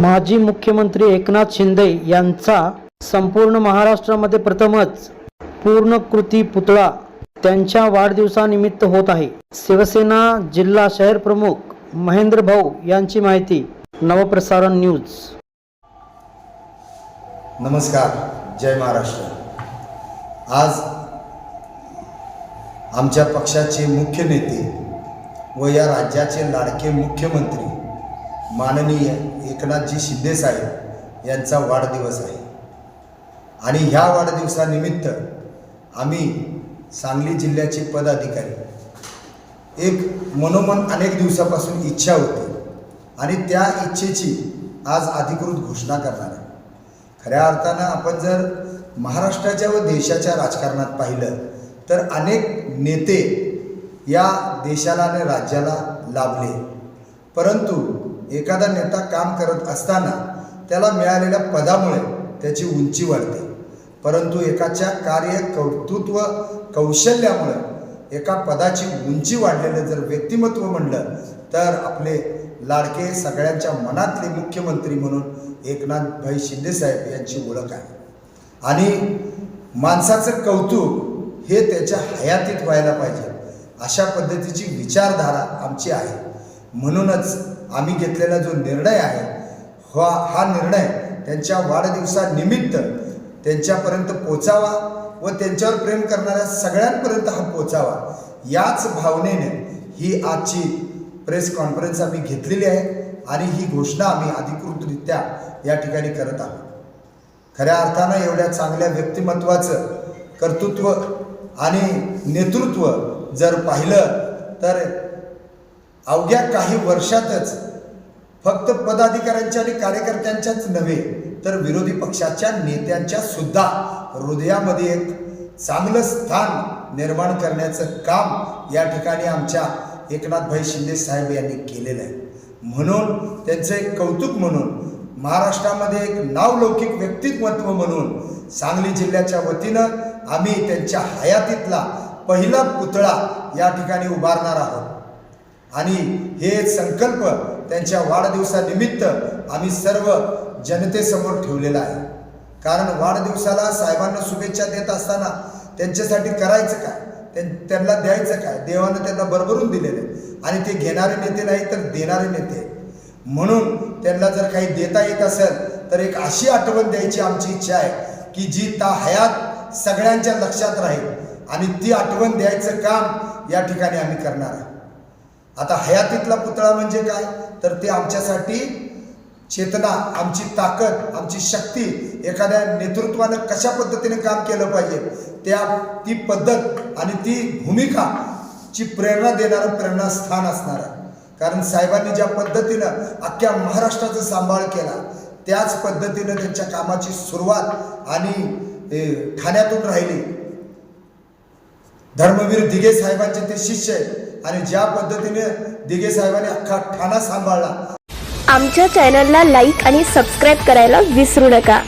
माजी मुख्यमंत्री एकनाथ शिंदे यांचा संपूर्ण महाराष्ट्रामध्ये प्रथमच पूर्णकृती पुतळा त्यांच्या वाढदिवसानिमित्त होत आहे. शिवसेना जिल्हा शहर प्रमुख महेंद्र भाऊ यांची माहिती नवप्रसारण न्यूज. नमस्कार जय महाराष्ट्र. आज आमच्या पक्षाचे मुख्य नेते व या राज्याचे लाडके मुख्यमंत्री माननीय एकनाथजी शिंदेसाहेब यांचा वाढदिवस आहे. आणि ह्या वाढदिवसानिमित्त आम्ही सांगली जिल्ह्याचे पदाधिकारी एक मनोमन अनेक दिवसापासून इच्छा होती आणि त्या इच्छेची आज अधिकृत घोषणा करणार आहे. खऱ्या अर्थानं आपण जर महाराष्ट्राच्या व देशाच्या राजकारणात पाहिलं तर अनेक नेते या देशाला आणि राज्याला लाभले. परंतु एखादा नेता काम करत असताना त्याला मिळालेल्या पदामुळे त्याची उंची वाढते. परंतु एकाच्या कार्य कर्तृत्व कौशल्यामुळे एका पदाची उंची वाढलेलं जर व्यक्तिमत्व म्हणलं तर आपले लाडके सगळ्यांच्या मनातले मुख्यमंत्री म्हणून एकनाथभाई शिंदेसाहेब यांची ओळख आहे. आणि माणसाचं कौतुक हे त्याच्या हयातीत व्हायला पाहिजे अशा पद्धतीची विचारधारा आमची आहे. म्हणूनच आम्ही घेतलेला जो निर्णय आहे हा हा निर्णय त्यांच्या वाढदिवसानिमित्त त्यांच्यापर्यंत पोचावा व त्यांच्यावर प्रेम करणाऱ्या सगळ्यांपर्यंत हा पोचावा याच भावनेने ही आजची प्रेस कॉन्फरन्स आम्ही घेतलेली आहे आणि ही घोषणा आम्ही अधिकृतरित्या या ठिकाणी करत आहोत. खऱ्या अर्थानं एवढ्या चांगल्या व्यक्तिमत्वाचं कर्तृत्व आणि नेतृत्व जर पाहिलं तर अवघ्या काही वर्षातच फक्त पदाधिकाऱ्यांच्या आणि कार्यकर्त्यांच्याच नव्हे तर विरोधी पक्षाच्या नेत्यांच्या सुद्धा हृदयामध्ये एक चांगलं स्थान निर्माण करण्याचं काम या ठिकाणी आमच्या एकनाथभाई शिंदे साहेब यांनी केलेलं आहे. म्हणून त्यांचं एक कौतुक म्हणून महाराष्ट्रामध्ये एक नावलौकिक व्यक्तिमत्व म्हणून सांगली जिल्ह्याच्या वतीनं आम्ही त्यांच्या हयातीतला पहिला पुतळा या ठिकाणी उभारणार आहोत. आणि हे संकल्प त्यांच्या वाढदिवसानिमित्त आम्ही सर्व जनतेसमोर ठेवलेला आहे. कारण वाढदिवसाला साहेबांना शुभेच्छा देत असताना त्यांच्यासाठी करायचं काय? त्यां- त्यांना द्यायचं काय? देवानं त्यांना भरभरून दिलेलं आहे. आणि ते घेणारे नेते नाही तर देणारे नेते. म्हणून त्यांना जर काही देता येत असेल तर एक अशी आठवण द्यायची आमची इच्छा आहे की जी ता हयात सगळ्यांच्या लक्षात राहील. आणि ती आठवण द्यायचं काम या ठिकाणी आम्ही करणार आहे. आता हयातीतला पुतळा म्हणजे काय? तर ते आमच्यासाठी चेतना आमची ताकद आमची शक्ती एखाद्या नेतृत्वानं कशा पद्धतीने काम केलं पाहिजे त्या ती पद्धत आणि ती भूमिका ची प्रेरणा देणारं प्रेरणास्थान असणार आहे. कारण साहेबांनी ज्या पद्धतीनं अख्ख्या महाराष्ट्राचा सांभाळ केला त्याच पद्धतीनं त्यांच्या कामाची सुरुवात आणि ठाण्यातून राहिली. धर्मवीर दिघे साहेबांचे ते शिष्य आहेत. आणि ज्या पद्धतीने दिघे साहेबांनी अख्खा ठाणा सांभाळला. आमच्या चॅनलला लाईक आणि सबस्क्राईब करायला विसरू नका.